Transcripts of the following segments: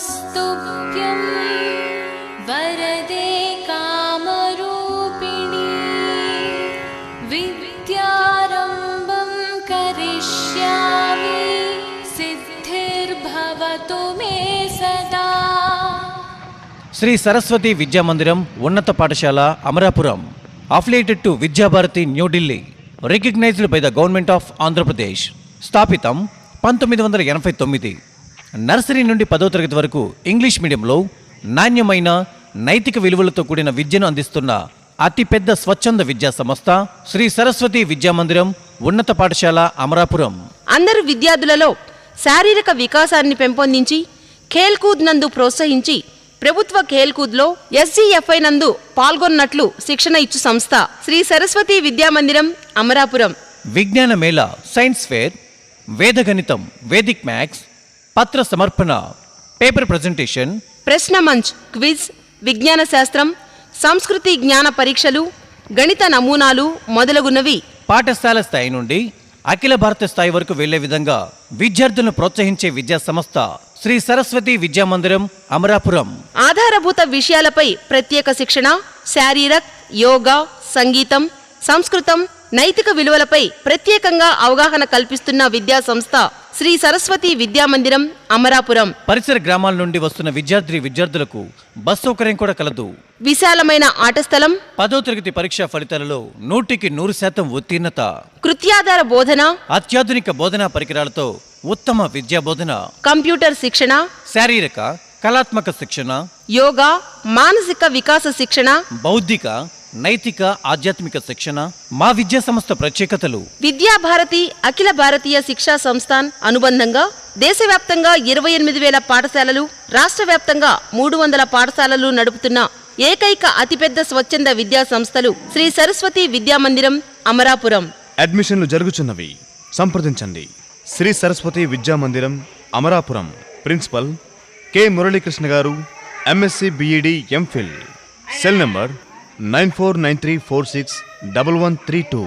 नमस्तुभ्यं वरदे कामरूपिणी विद्यारम्भं करिष्यामि सिद्धिर्भवतु मे सदा శ్రీ సరస్వతి విద్యా మందిరం ఉన్నత పాఠశాల Amarapuram affiliated to Vidyabharati New Delhi recognized by the government of Andhra Pradesh స్థాపితం పంతొమ్మిది వందల ఎనభై తొమ్మిది నర్సరీ నుండి పదో తరగతి వరకు ఇంగ్లీష్ మీడియంలో నాణ్యమైన నైతిక విలువలతో కూడిన విద్యను అందిస్తున్న అతిపెద్ద స్వచ్ఛంద విద్యా సంస్థ శ్రీ సరస్వతి విద్యా మందిరం ఉన్నత పాఠశాల అమరాపురం. అందరు విద్యార్థులలో శారీరక వికాసాన్ని పెంపొందించి ఖేల్కూద్ నందు ప్రోత్సహించి ప్రభుత్వ ఖేల్కూద్లో ఎస్జీఎఫ్ఐ నందు పాల్గొన్నట్లు శిక్షణ ఇచ్చు సంస్థ శ్రీ సరస్వతి విద్యామందిరం అమరాపురం. విజ్ఞాన మేళ సైన్స్ ఫేర్ వేదగణితం వేదిక్ మ్యాథ్స్ పత్ర సమర్పణ పేపర్ ప్రజెంటేషన్. ప్రశ్న మంచ్ క్విజ్ విజ్ఞాన శాస్త్రం సంస్కృతి జ్ఞాన పరీక్షలు గణిత నమూనాలు మొదలగునవి. పాఠశాల స్థాయి నుండి అఖిల భారత స్థాయి వరకు వెళ్ళే విధంగా విద్యార్థులను ప్రోత్సహించే విద్యా సంస్థ శ్రీ సరస్వతి విద్యా మందిరం అమరాపురం. ఆధారభూత విషయాలపై ప్రత్యేక శిక్షణ శారీరక్ యోగా సంగీతం సంస్కృతం నైతిక విలువలపై ప్రత్యేకంగా అవగాహన కల్పిస్తున్న విద్యా సంస్థ శ్రీ సరస్వతి విద్యామందిరం అమరాపురం. పరిసర గ్రామాల నుండి వస్తున్న విద్యార్థి విద్యార్థులకు బస్ సౌకర్యం కూడా కలదు. విశాలమైన ఆట స్థలం పదో తరగతి పరీక్షా ఫలితాలలో నూటికి నూరు శాతం ఉత్తీర్ణత. కృత్యాధార బోధన. అత్యాధునిక బోధనా పరికరాలతో ఉత్తమ విద్యా బోధన. కంప్యూటర్ శిక్షణ. శారీరక కళాత్మక శిక్షణ. యోగా మానసిక వికాస శిక్షణ. బౌద్ధిక నైతిక ఆధ్యాత్మిక శిక్షణ మా విద్యా సంస్థ ప్రత్యేకతలు. విద్యాభారతి అఖిల భారతీయ శిక్షా సంస్థాన్ అనుబంధంగా దేశవ్యాప్తంగా ఇరవై ఎనిమిది వేల పాఠశాలలు రాష్ట్ర వ్యాప్తంగా మూడు వందల పాఠశాలలు నడుపుతున్న ఏకైక అతిపెద్ద స్వచ్ఛంద విద్యా సంస్థలు శ్రీ సరస్వతి విద్యామందిరం అమరాపురం. అడ్మిషన్లు జరుగుచున్నవి. సంప్రదించండి. శ్రీ సరస్వతి విద్యా మందిరం అమరాపురం. ప్రిన్సిపల్ కె మురళీకృష్ణ గారు MSc BEd MPhil. Cell number nine four nine three four six double one three two.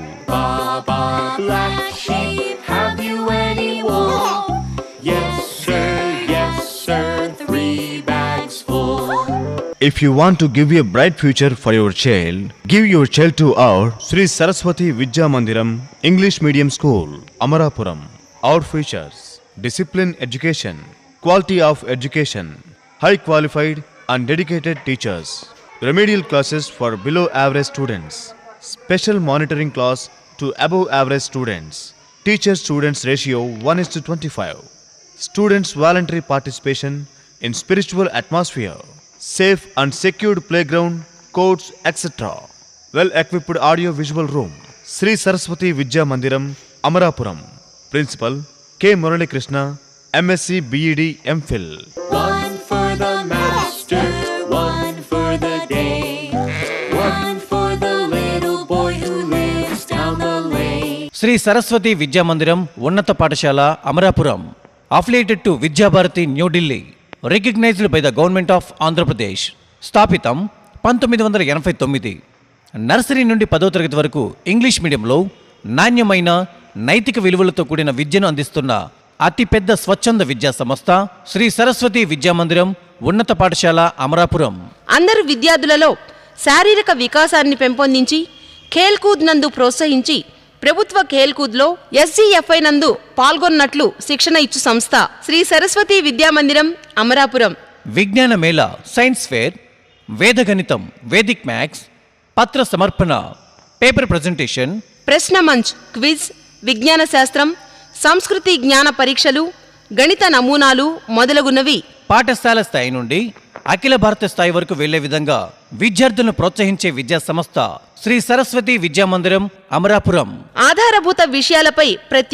If you want to give a bright future for your child, give your child to our Sri Saraswati Vidya Mandiram English Medium School, Amarapuram. Our features discipline education, quality of education, high qualified and dedicated teachers, remedial classes for below average students special monitoring class to above average students teacher students ratio one is to twenty five students voluntary participation in spiritual atmosphere safe and secured play ground courts etcetera well equipped audio visual room Shri Saraswati Vidya Mandiram Amarapuram principal K Muralikrishna MSc BEd MPhil Shri Saraswati Vidya Mandiram ఉన్నత పాఠశాల Amarapuram. Affiliated to Vidyabharati New Delhi recognised by the government of Andhra Pradesh స్థాపితం పంతొమ్మిది వందల ఎనభై తొమ్మిది. Nursery నుండి పదో తరగతి వరకు ఇంగ్లీష్ మీడియంలో నాణ్యమైన నైతిక విలువలతో కూడిన విద్యను అందిస్తున్న అతిపెద్ద స్వచ్ఛంద విద్యా సంస్థ శ్రీ సరస్వతి విద్యా మందిరం ఉన్నత పాఠశాల అమరాపురం. అందరు విద్యార్థులలో శారీరక వికాసాన్ని పెంపొందించి ఖేల్కూద్ నందు ప్రోత్సహించి ప్రభుత్వ ఖేల్కూద్లో ఎస్జీఎఫ్ఐ నందు పాల్గొన్నట్లు శిక్షణ ఇచ్చు సంస్థ శ్రీ సరస్వతి విద్యామందిరం అమరాపురం. విజ్ఞాన మేళ సైన్స్ ఫేర్ వేదగణితం వేదిక్ మ్యాథ్స్ పత్ర సమర్పణ పేపర్ ప్రజెంటేషన్ ప్రశ్న మంచ్ క్విజ్ విజ్ఞాన శాస్త్రం సంస్కృతి జ్ఞాన పరీక్షలు గణిత నమూనాలు మొదలగునవి. పాఠశాల స్థాయి నుండి అఖిల భారత స్థాయి వరకు వెళ్ళే విధంగా విద్యార్థులను ప్రోత్సహించే విద్యా సంస్థ శ్రీ సరస్వతి విద్యా మందిరం అమరాపురం. ఆధారభూత విషయాలపై ప్రత్యేక